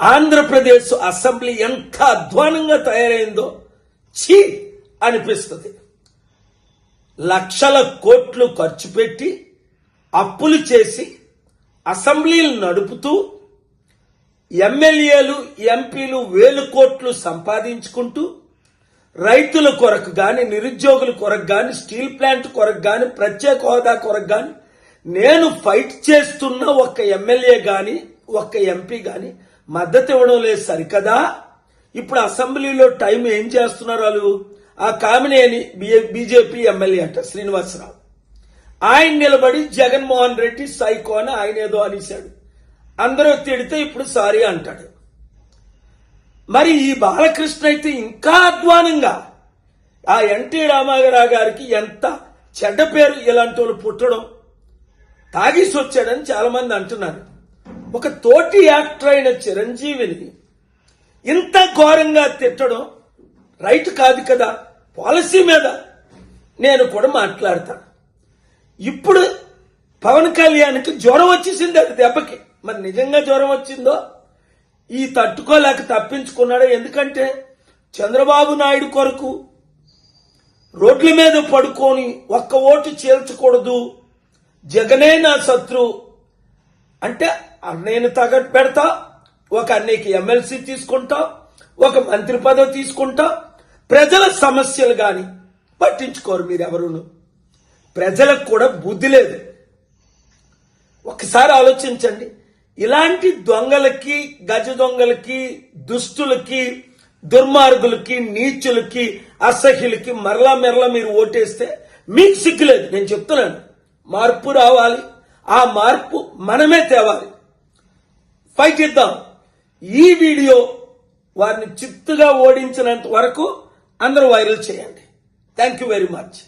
Andhra Pradesh assembly ఎంత అధ్వానంగా తయారైందో ఛీ! అనిపిస్తుంది. లక్షల కోట్లు ఖర్చు పెట్టి అప్పులు చేసి అసెంబ్లీలు నడుపుతూ ఎమ్మెల్యేలు ఎంపీలు వేలు కోట్లు సంపాదించుకుంటూ రైతుల కొరకు కానీ నిరుద్యోగుల కొరకు కానీ స్టీల్ ప్లాంట్ కొరకు కానీ ప్రత్యేక హోదా కొరకు కానీ నేను ఫైట్ చేస్తున్న ఒక ఎమ్మెల్యే కానీ ఒక ఎంపీ కానీ మద్దతు ఇవ్వడం లేదు సరికదా? ఇప్పుడు అసెంబ్లీలో టైం ఏం చేస్తున్నారు వాళ్ళు? ఆ కామినేని బీజేపీ ఎమ్మెల్యే అంట శ్రీనివాసరావు. ఆయన నిలబడి జగన్మోహన్ రెడ్డి సైకో అని ఆయన ఏదో అనేశాడు. అందరూ తిడితే ఇప్పుడు సారీ అంటాడు. మరి ఈ బాలకృష్ణ అయితే ఇంకా అధ్వానంగా ఆ ఎన్టీ రామారావు గారికి ఎంత చెడ్డ పేరు ఇలాంటి వాళ్ళు పుట్టడం తాగేసి వచ్చాడని చాలా మంది అంటున్నారు. ఒక తోటి యాక్టర్ అయిన చిరంజీవిని ఇంత ఘోరంగా తిట్టడం రైట్ కాదు కదా పాలసీ మీద నేను కూడా మాట్లాడతాను ఇప్పుడు పవన్ కళ్యాణ్కి జ్వరం వచ్చేసింది అది దెబ్బకి. మరి నిజంగా జ్వరం వచ్చిందో? ఈ తట్టుకోలేక తప్పించుకున్నాడు? ఎందుకంటే చంద్రబాబు నాయుడు కొరకు రోడ్ల మీద పడుకొని ఒక్క ఓటు చేల్చకూడదు. జగనే నా శత్రు. అంటే అన్నయ్యని తగట్టు పెడతా ఒక అన్నయ్యకి ఎమ్మెల్సీ తీసుకుంటా ఒక మంత్రి పదవి తీసుకుంటా. ప్రజల సమస్యలు కానీ పట్టించుకోరు మీరెవరును. ప్రజలకు కూడా బుద్ధి లేదు. ఒకసారి ఆలోచించండి. ఇలాంటి దొంగలకి గజ దొంగలకి దుష్టులకి దుర్మార్గులకి నీచులకి అసహ్యులకి మరలా మెరలా మీరు ఓటేస్తే మీకు సిగ్గులేదు. నేను చెప్తున్నాను. మార్పు రావాలి. ఆ మార్పు మనమే తేవాలి. ఫైట్ ఇద్దాం ఈ వీడియో వారిని చిత్తుగా ఓడించినంత వరకు అందరూ వైరల్ చేయండి. Thank you very much